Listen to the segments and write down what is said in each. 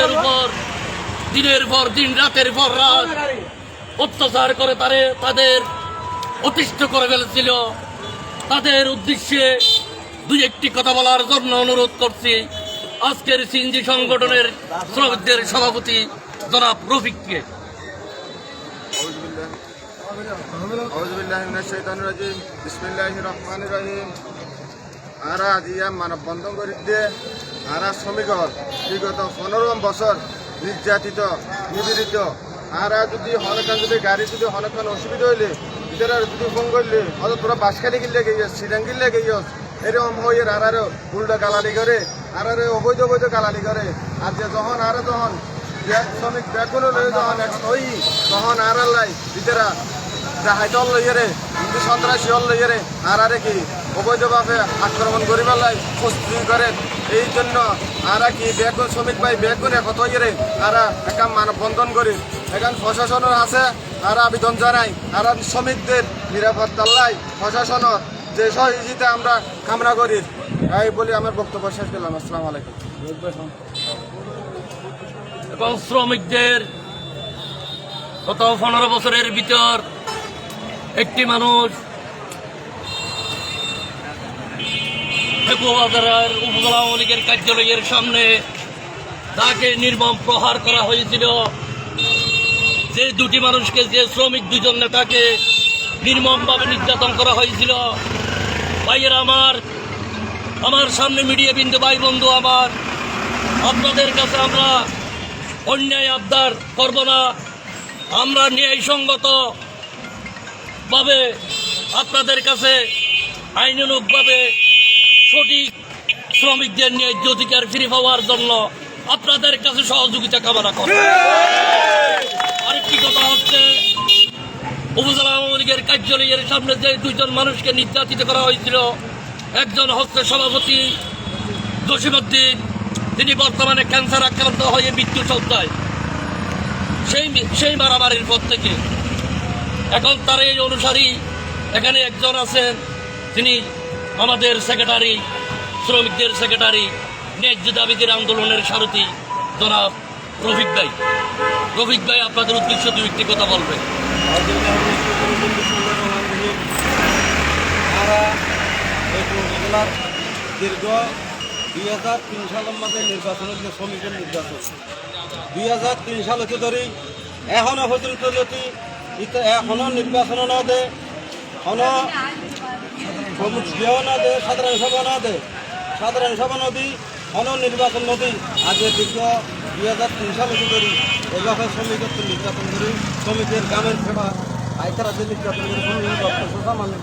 দিনের উপর দিনের পর, দিন রাতের পর রাত অত্যাচার করে তারে, তাদের অতিষ্ঠ করে ফেলেছিল। তাদের উদ্দেশ্যে দুই একটি কথা বলার জন্য অনুরোধ করছি। আজকের সিনজি সংগঠনের শ্রমিকদের সভাপতি জনাব রফিককে। আর আজ ইয়া মানব বন্ধন করে দিয়ে আরা শ্রমিকর বিগত পনেরো বছর নির্যাতিত, নিপীড়িত। আরা যদি হনখান যদি গাড়ি, যদি হনখান অসুবিধা হইলে ইতারা যদি ফোন করলে হয়তো তোরা বাসখালি গিলে গেছস সিরাং গিলে গেছস এরকম হয়ে আরারে উল্টা গালালি করে আরারে অবৈধ অবৈধ গালালি করে। আর যে যখন আরা ব্যাগ শ্রমিক লয়ে যখন হই তখন আর আল্লাহ ভিতরা জাহাজ অল লইয়ারে হিন্দু সন্ত্রাসী অল লইয়ারে আর আরে কি অবৈধভাবে আক্রমণ করি পেলাই প্রস্তুতি করে। এই জন্য আরা কি বেগুন শ্রমিক ভাই বেগুন কত ইয়ে আরা একটা মানব বন্ধন করি। এখন প্রশাসনের আছে, আর আবেদন জানাই। আর শ্রমিকদের নিরাপত্তা লাই প্রশাসনের যে সহযোগিতা আমরা কামনা করি। এই বলে আমার বক্তব্য শেষ করলাম। আসসালামু আলাইকুম। এবং শ্রমিকদের গত পনেরো বছরের ভিতর একটি মানুষ বাজারের উপজেলা আওয়ামী কার্যালয়ের সামনে তাকে নির্মম প্রহার করা হয়েছিল। যে দুটি মানুষকে, যে শ্রমিক দুজন নেতাকে নির্মমভাবে নির্যাতন করা হয়েছিল। ভাইয়ের আমার আমার সামনে মিডিয়া বিন্দু, ভাই বন্ধু আমার, আপনাদের কাছে আমরা অন্যায় আবদার করব না। আমরা ন্যায়সঙ্গত ভাবে আপনাদের কাছে আইনানুগভাবে সঠিক শ্রমিকদের ন্যায্য অধিকার ফিরে পাওয়ার জন্য আপনাদের কাছে সহযোগিতা কামনা করব আরেকটি কথা হচ্ছে, উপজেলা আওয়ামী লীগের কার্যালয়ের সামনে যে দুইজন মানুষকে নির্যাতিত করা হয়েছিল, একজন হচ্ছে সভাপতি জসিমুদ্দিন তিনি বর্তমানে ক্যান্সার আক্রান্ত হয়ে মৃত্যু সত্তায় সেই সেই মারামারির পর থেকে। এখন তার এই অনুসারী এখানে একজন আছেন, তিনি আমাদের সেক্রেটারি শ্রমিকদের সেক্রেটারি ন্যায্য দাবিদের আন্দোলনের সারথী, জনাব রফিক ভাই। রফিক ভাই, আপনাদের উদ্দেশ্য দু একটি কথা আমরা দীর্ঘ দুই হাজার তিন সালের মধ্যে নির্বাচন হচ্ছে শ্রমিকের নির্বাচন। দুই হাজার তিন সাল হতে ধরি এখনও পর্যন্ত যদি এখনও নির্বাচন না দে এখনও কমিটিও না দে সাধারণ সভা না দে সাধারণ সভা নদী এখনও নির্বাচন নদী। আগে দীর্ঘ দুই হাজার তিন সাল ধরি এভাবে শ্রমিকের তো নির্বাচন করি শ্রমিকের গ্রামের সেবা আইতারা যে নির্যাতন করে শ্রমিকের মানুষ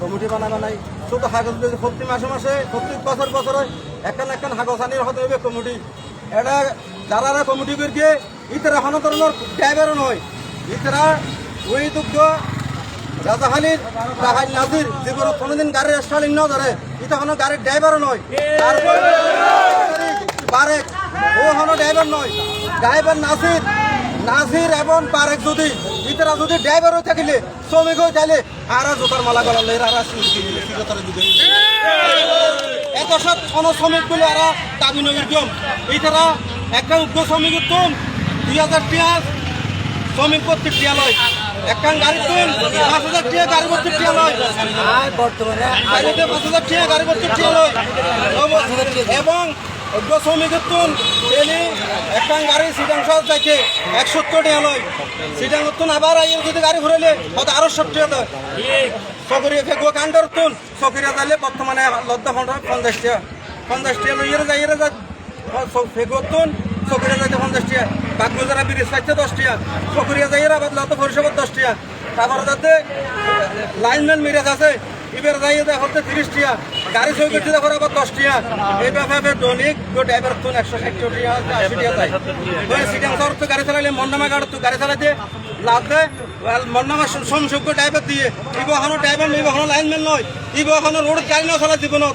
কমিটি বানায় বানাই শুধু হাগজ যদি প্রতি মাসে মাসে প্রত্যেক বছর বছরে একখান একখান হাগজ আনির হতে হবে কমিটি। এটা যারা কমিটি করে গিয়ে ইতারা কোনো ধরনের ড্রাইভারও নয়, ইতারা ওই দুগ্ধ রাজাহালির রাহাই নাজির যেগুলো কোনোদিন গাড়ির স্টালিং ন ধরে ইটা কোনো গাড়ির ড্রাইভারও নয়। বারেক ও হলো ড্রাইভার নয়। ড্রাইভার নাসির নাসির এবং বারেক যদি, ইতারা যদি ড্রাইভারও থাকিলে শ্রমিক হয়ে চাইলে, আর জোতার মালা গলালে আর এত সব কোন শ্রমিক বলে আর দাবি নগর কম ইতারা একটা উগ্র শ্রমিক তুম দুই হাজার পেঁয়াজ, শ্রমিক প্রতি টিয়া লয়। একখান গাড়ি তুল পাঁচ হাজার টিয়া গাড়ি ভর্তি টিয়া লয়। বর্তমানে গাড়িতে পাঁচ হাজার টিয়া গাড়ি ভর্তি টিয়া লয়। এবং অজ্ঞ শ্রমিকের তুন তিনি একখান গাড়ি সিটাং সহ যাইছে একসত্তর টিয়া লয়। সিটাং তুন আবার আইয়ের যদি গাড়ি ঘুরাইলে হয়তো আরও সব টিয়া দেয় সকরিয়া ফেকুয়া কাণ্ডর তুন সকরিয়া যাইলে বর্তমানে লদ্দা পঞ্চাশ টিয়া। পঞ্চাশ টিয়া লইয়ের যাইয়ের যা ফেকুয়ার তুন সকরিয়া যাইতে পঞ্চাশ টিয়া বাগবাজারা ব্রিজ পাইছে দশ টিয়া সকরিয়া যাইয়ের আবার লত পরিষেবার দশ টিয়া। তারপরে যাতে, লাইনম্যান মিরাজ আছে, এবার যাই হতে তিরিশ টিয়া, গাড়ি সই করতে দেখো আবার দশ টিয়া। এই ব্যাপারে দৈনিক ড্রাইভার তুন একশো ষাট টিয়া আশি টিয়া যায়। সিটিং শহর তো গাড়ি চালাইলে মন্নামা গাড়ি তো গাড়ি চালাইতে লাভ দেয়। মন্নামা সমযোগ্য ড্রাইভার দিয়ে, ইব এখনও ড্রাইভার নয় এখনও লাইনম্যান নয়, ইব এখনও রোড গাড়ি না চলা জীবনত।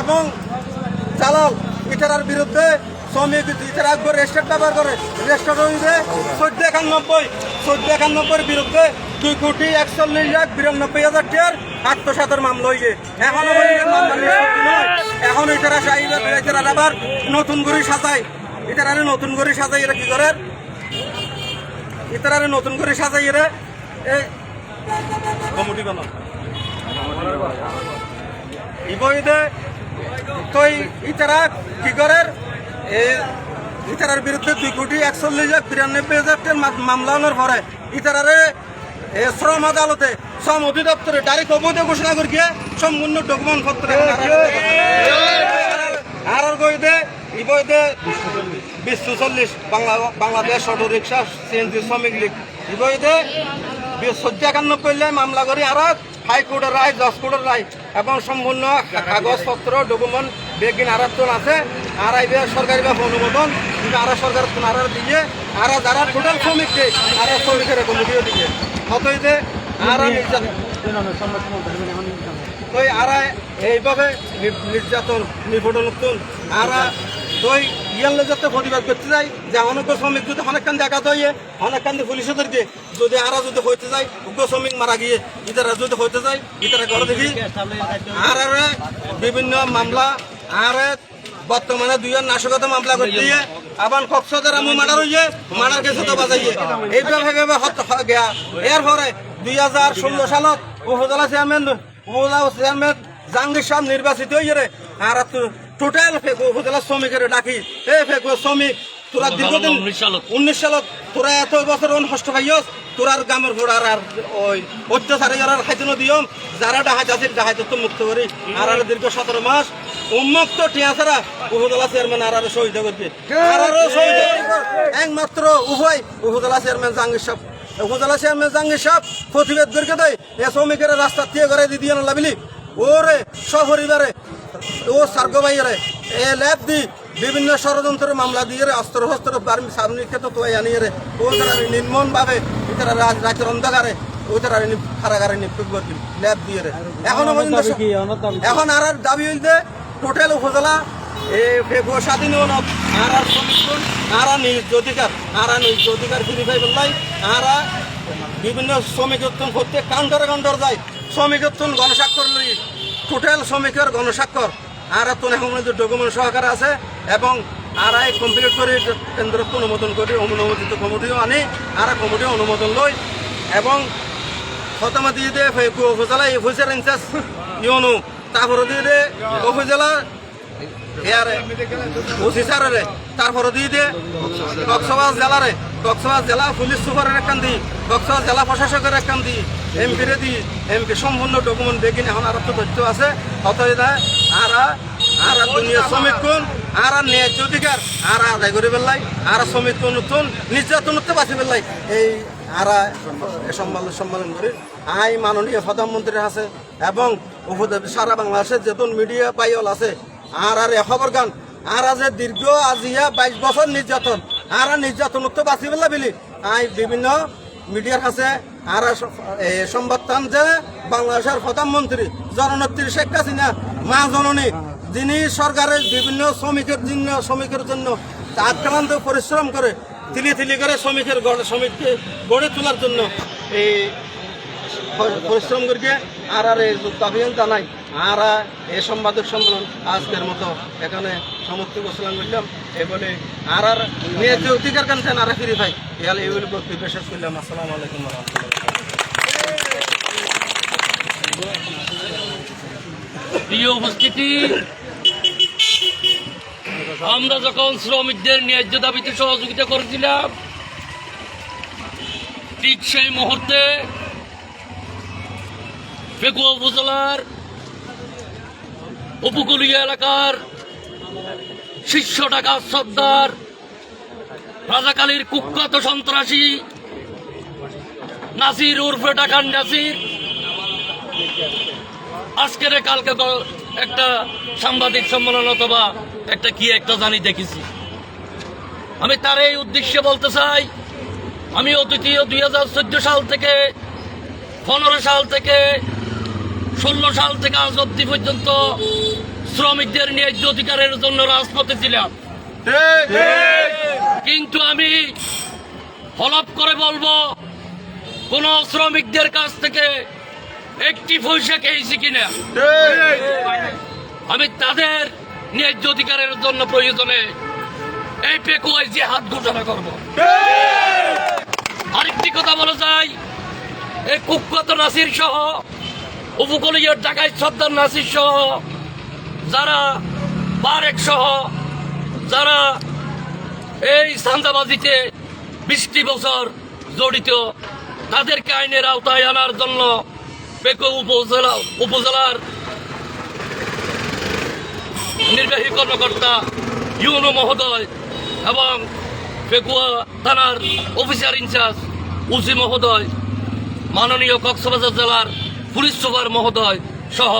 এবং চালক ইটারার বিরুদ্ধে শ্রমিক ইটারা রেজিস্টার ব্যবহার করে। রেজিস্টার হইবে চোদ্দ একানব্বই, চোদ্দ একানব্বইয়ের বিরুদ্ধে দুই কোটি একচল্লিশ লাখ বিরানব্বই হাজার টিয়ার আত্মসাতের মামলা হইছে। এখনও। এখন ইটারা ইটারা আবার নতুন করে সাজায়। ইটারা নতুন করে সাজাই এরা কি করে? ইতারা নতুন করে সাজাই এরা। কমিটি বানাও। ইবইদে তই ইতারা কি করে এ ইতারার বিরুদ্ধে দুই কোটি একচল্লিশ লাখ বিরানব্বই হাজার মামলা আনার পরে ইতারারে এ শ্রম আদালতে শ্রম অধিদপ্তরে ডাইরেক্ট অবৈধ ঘোষণা করে গিয়ে সম্পূর্ণ ডকুমেন্ট পত্র আর গইদে ইবইদে বিশশো চল্লিশ Bangla Bangladesh auto rickshaw CNG Sramik league. ইবইদে চোদ্দ একানব্বই লে মামলা করি আর হাইকোর্টের রায় জজ কোর্টের রায়। এবং সম্পূর্ণ কাগজপত্র, ডকুমেন্ট, বেগিন আর আছে। আর আইবে সরকারি বা অনুমোদন, কিন্তু আর সরকার আর দিয়ে, আর যারা টোটাল শ্রমিককে আর শ্রমিকের কমিটিও দিয়ে অতইতে আর তো আর এইভাবে নির্যাতন নিপীড়ন আর তই ইয়ালে যাতে প্রতিবাদ করতে যাই যে অনেক শ্রমিক যদি অনেক কান দেখা তৈয়ে অনেক কান্দি পুলিশের দিয়ে যদি আর যদি হইতে যায়, উগ্র শ্রমিক মারা গিয়ে ইতারা যদি হইতে যায়, ইতারা ঘরে দেখি আর বিভিন্ন মামলা, আর বর্তমানে দুইজন নাশকতা মামলা করতে আবার কক্সদের আমি মার্ডার হইয়ে, মার্ডার কেসে তো বাজাইয়ে এইভাবে গিয়া। এর পরে দুই হাজার ষোলো সালত উপজেলা চেয়ারম্যান উপজেলা চেয়ারম্যান জাহাঙ্গীর সাহেব নির্বাচিত হইয়ে আর টোটাল ফেকু উপজেলা শ্রমিকের ডাকি। এ ফেকু শ্রমিক তোরা দীর্ঘদিন উনিশ সালত। তোরা এত বছর কষ্ট পাইস তোরার গ্রামের ঘোড়ার আর ওই অত্যাচারে যারা খাইতে দিয়ম যারা ডাহাজ আছে ডাহাজ তো মুক্ত করি আর আর দীর্ঘ সতেরো মাস উন্মুক্ত টিয়া ছাড়া উপজেলা চেয়ারম্যান আর আর শহীদ করবে আর আরও শহীদ একমাত্র উভয় উপজেলা চেয়ারম্যান জাহাঙ্গীর সাহেব। উপজেলা চেয়ারম্যান জাহাঙ্গীর সাহেব প্রতিবাদ করে দেয় এ শ্রমিকের রাস্তা দিয়ে করে দিয়ে দিয়ে লাভিলি ওরে সপরিবারে ও সার্গ বাইরে এ ল্যাব দি বিভিন্ন ষড়যন্ত্রের মামলা দিয়ে অস্ত্র শস্ত্র বার্মি সামনে ক্ষেত্রে তো আনিয়ে রে ও তারা নির্মম ভাবে তারা রাতের অন্ধকারে ও তারা কারাগারে নিক্ষেপ করবি ল্যাব দিয়ে রে। এখনও পর্যন্ত এখন আর আর দাবি হইতে টোটাল উপজেলা স্বাধীন হন আর আর শ্রমিক আর আর নিজ অধিকার আর আর নিজ অধিকার ফিরি পাই বললাই আর বিভিন্ন শ্রমিক উত্তম প্রত্যেক কাউন্টারে কাউন্টার যায় শ্রমিক উত্তম গণস্বাক্ষর টোটাল শ্রমিকের গণস্বাক্ষর আর তো এখন ডকুমেন্ট সহকারে আছে এবং আর আই কমপ্লিট করে কেন্দ্রত্ব অনুমোদন করে অনুমোদিত কমিটিও আনি, আর কমিটি অনুমোদন লই এবং খতমা দিয়ে দে উপজেলা অফিসার ইনচার্জ ইউনু। তারপরে দিয়ে দে উপজেলা ইয়ারে ওসি স্যারেরে তারপরে দিয়ে দে কক্সবাজার জেলারে কক্সবাজার জেলা পুলিশ সুপারের একখান দিই কক্সবাজার জেলা প্রশাসকের একখান দিই এমপিরে দিই এমপি সম্পূর্ণ ডকুমেন্ট দেখিন, এখন আর তো তথ্য আছে। অতএব আর আর দুনিয়া শ্রমিক কোন? আর ন্যায্য অধিকার, আর আদায় করে পেলাই আর শ্রমিক নতুন নির্যাতন হতে বাঁচি পেলাই এই আরা সম্মেলন সম্মেলন করি আই মাননীয় প্রধানমন্ত্রী আছে এবং সারা বাংলাদেশের যেতন মিডিয়া পাইল আছে, আর আর খবর গান, আর আজ দীর্ঘ আজিয়া বাইশ বছর নির্যাতন, আর আর নির্যাতন তো বাঁচি পেলা বিলি। আই বিভিন্ন মিডিয়ার কাছে আর সংবাদ যে বাংলাদেশের প্রধানমন্ত্রী জননেত্রী শেখ হাসিনা মা জননী, যিনি সরকারের বিভিন্ন শ্রমিকের জন্য শ্রমিকের জন্য আক্রান্ত পরিশ্রম করে তিলি তিলি করে শ্রমিকের শ্রমিককে গড়ে তোলার জন্য এই পরিশ্রম করিয়ে আর আর এই অভিযান জানাই আর আর এ সম্পাদক সম্মেলন আজকের মতো এখানে সমস্ত ঘোষণা করলাম এই বলে আর আর নিয়ে যে অধিকার কানছেন আর ফিরি ভাই ইয়ালে এই বলে বক্তব্য করলাম। আসসালামু আলাইকুম রহমতুল্লাহ। প্রিয় উপস্থিতি, আমরা যখন শ্রমিকদের ন্যায্য দাবিতে সহযোগিতা করেছিলাম, ঠিক সেই মুহূর্তে ফেকুয়া উপজেলার উপকূলীয় এলাকার শীর্ষ টাকা সর্দার রাজাকালীর কুখ্যাত সন্ত্রাসী নাসির উর্ফে টাকার নাসির আজকের কালকে ক- একটা সাংবাদিক সম্মেলন অথবা একটা কি একটা জানি দেখেছি। আমি তার এই উদ্দেশ্যে বলতে চাই আমি অদ্বিতীয় দুই হাজার চোদ্দ সাল থেকে, পনেরো সাল থেকে, ষোলো সাল থেকে আজ অব্দি পর্যন্ত শ্রমিকদের ন্যায্য অধিকারের জন্য রাজপথে ছিলাম। কিন্তু আমি হলপ করে বলব, কোন শ্রমিকদের কাছ থেকে একটি পয়সা খেয়েছি কিনা? আমি তাদের ন্যায্য অধিকারের জন্য প্রয়োজনে এই পেকুয়ায় যে হাত ঘোষণা করব। আরেকটি কথা বলা যায়, এই কুখ্যাত নাসির সহ, উপকূলীয় ঢাকায় সর্দার নাসির সহ, যারা বারেক সহ, যারা এই সান্দাবাজিতে বিশটি বছর জড়িত, তাদেরকে আইনের আওতায় আনার জন্য পেকো উপজেলা উপজেলার নির্বাহী কর্মকর্তা ইউনো মহোদয় এবং পেকুয়া থানার অফিসার ইনচার্জ উসি মহোদয়, মাননীয় কক্সবাজার জেলার পুলিশ সুপার মহোদয় সহ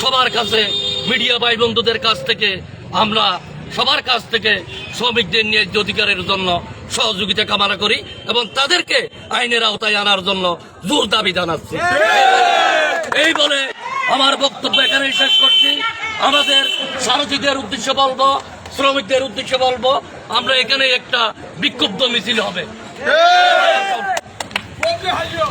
সবার কাছে মিডিয়া ভাই বন্ধুদের কাছ থেকে আমরা সবার কাছ থেকে শ্রমিকদের ন্যায্য অধিকারের জন্য সহযোগিতা কামনা করি এবং তাদেরকে আইনের আওতায় আনার জন্য জোর দাবি জানাচ্ছি। এই বলে আমার বক্তব্য এখানে শেষ করছি। আমাদের সারথীদের উদ্দেশ্যে বলব, শ্রমিকদের উদ্দেশ্যে বলব, আমরা এখানে একটা বিক্ষুব্ধ মিছিল হবে।